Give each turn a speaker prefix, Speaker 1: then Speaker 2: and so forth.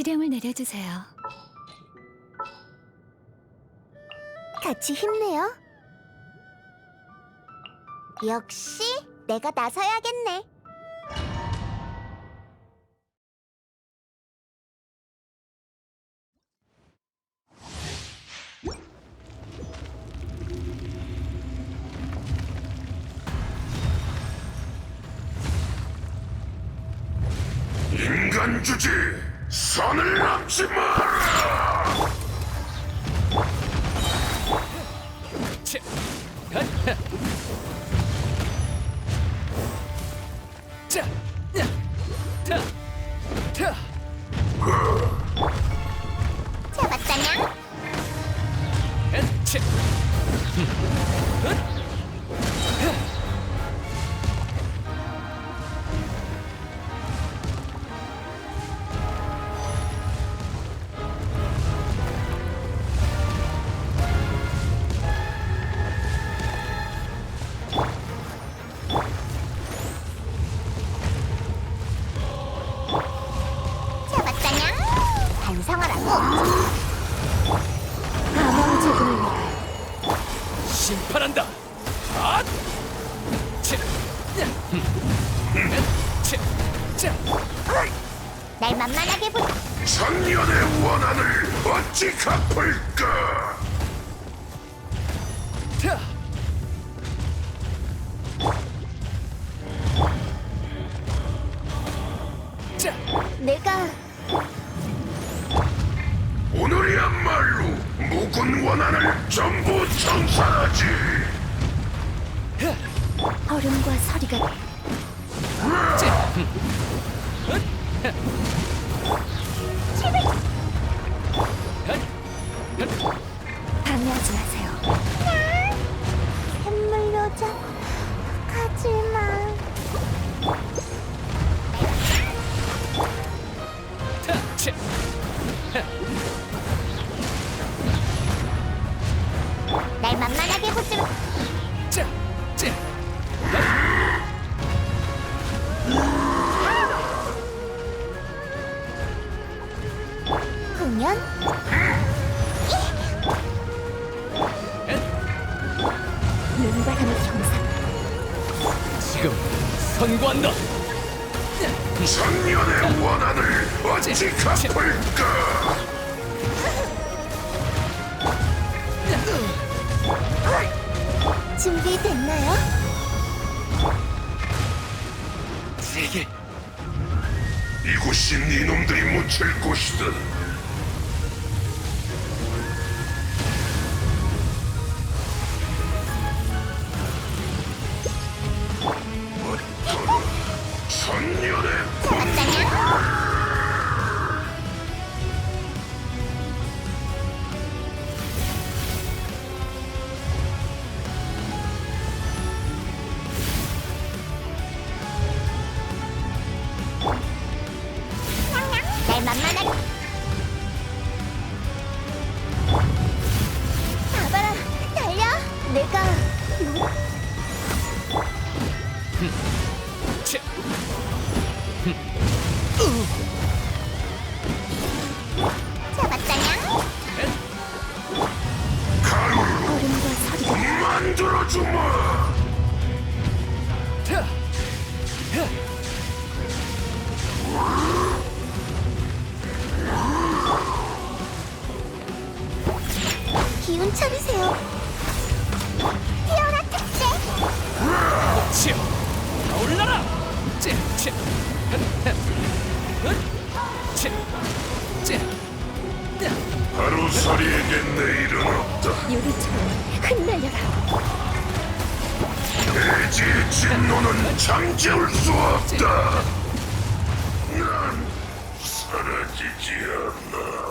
Speaker 1: 시령을 내려주세요.
Speaker 2: 같이 힘내요. 역시 내가 나서야겠네.
Speaker 3: 인간 주지 선을 넘지 마라
Speaker 4: 심판한다! 핫! 치! 치! 자!
Speaker 2: 날 만만하게 보.
Speaker 3: 천년의 원한을 어찌 갚을까!
Speaker 4: 자!
Speaker 2: 내가
Speaker 3: 묵은 원한을 전부 청산하지
Speaker 2: 얼음과 서리가
Speaker 1: 방해하지 마세요.
Speaker 2: 샘물 여자 가지 마. 공연
Speaker 1: 눈바람의 형상.
Speaker 4: 지금 선고한다!
Speaker 3: 천년의 원한을 어찌 갚을까
Speaker 2: 준비됐나요?
Speaker 4: 세계
Speaker 3: 이곳이 네놈들이 묻힐 곳이다
Speaker 1: 얼음과 서리가
Speaker 3: 만들어주마!
Speaker 2: 기운 차리세요
Speaker 3: 하루살이에게 내일은 없다.
Speaker 1: 유리처럼 흩날려라.
Speaker 3: 돼지의 진노는 잠재울 수 없다. 난 사라지지 않아